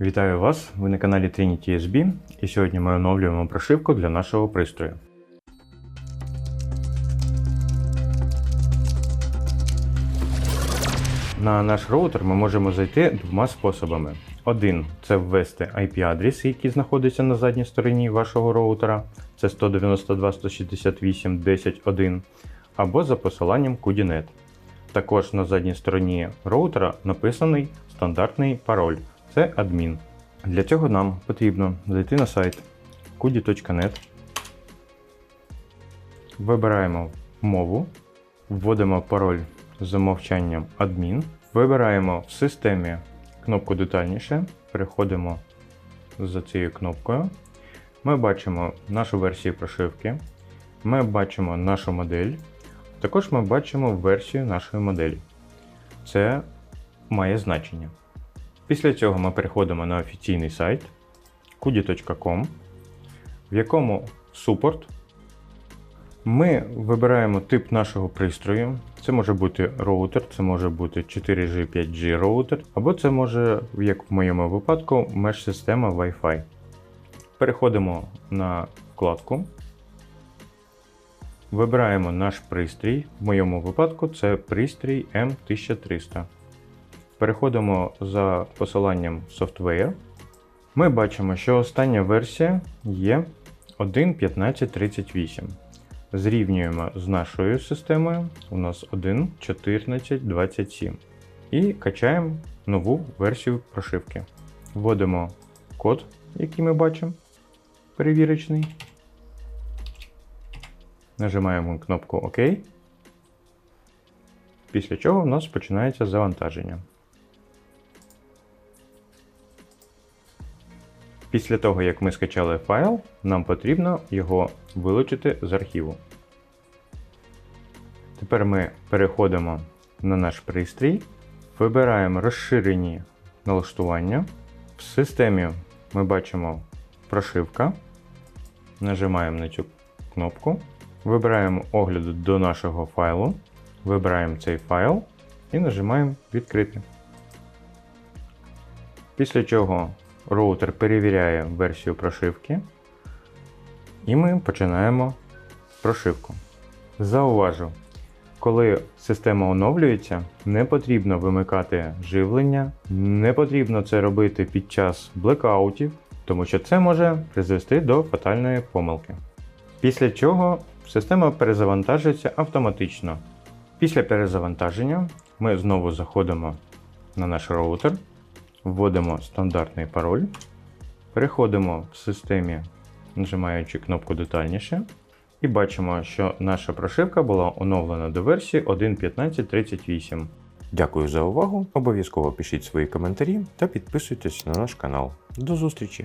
Вітаю вас! Ви на каналі Trinity SB і сьогодні ми оновлюємо прошивку для нашого пристрою. На наш роутер ми можемо зайти двома способами. Один це ввести IP-адрес, який знаходиться на задній стороні вашого роутера, це 192.168.10.1, або за посиланням CUDINET. Також на задній стороні роутера написаний стандартний пароль це адмін. Для цього нам потрібно зайти на сайт kudi.net, вибираємо мову, вводимо пароль з замовчанням адмін, вибираємо в системі кнопку детальніше, переходимо за цією кнопкою. Ми бачимо нашу версію прошивки, ми бачимо нашу модель, також ми бачимо версію нашої моделі. Це має значення. Після цього ми переходимо на офіційний сайт kudi.com, в якому супорт. Ми вибираємо тип нашого пристрою. Це може бути роутер, це може бути 4G 5G роутер, або це може, як в моєму випадку, меж-система Wi-Fi. Переходимо на вкладку. Вибираємо наш пристрій. В моєму випадку це пристрій M1300. Переходимо за посиланням Software. Ми бачимо, що остання версія є 1.1538. Зрівнюємо з нашою системою. У нас 1.1427. І качаємо нову версію прошивки. Вводимо код, який ми бачимо, перевірочний. Нажимаємо кнопку ОК. Після чого у нас починається завантаження. Після того, як ми скачали файл, нам потрібно його вилучити з архіву. Тепер ми переходимо на наш пристрій, вибираємо розширені налаштування. В системі ми бачимо прошивка. Нажимаємо на цю кнопку, вибираємо огляд до нашого файлу, вибираємо цей файл і нажимаємо Відкрити. Після чого роутер перевіряє версію прошивки, і ми починаємо прошивку. Зауважу, коли система оновлюється, не потрібно вимикати живлення, не потрібно це робити під час блекаутів, тому що це може призвести до фатальної помилки. Після чого система перезавантажується автоматично. Після перезавантаження ми знову заходимо на наш роутер, вводимо стандартний пароль, переходимо в системі, нажимаючи кнопку детальніше, і бачимо, що наша прошивка була оновлена до версії 1.1538. Дякую за увагу. Обов'язково пишіть свої коментарі та підписуйтесь на наш канал. До зустрічі!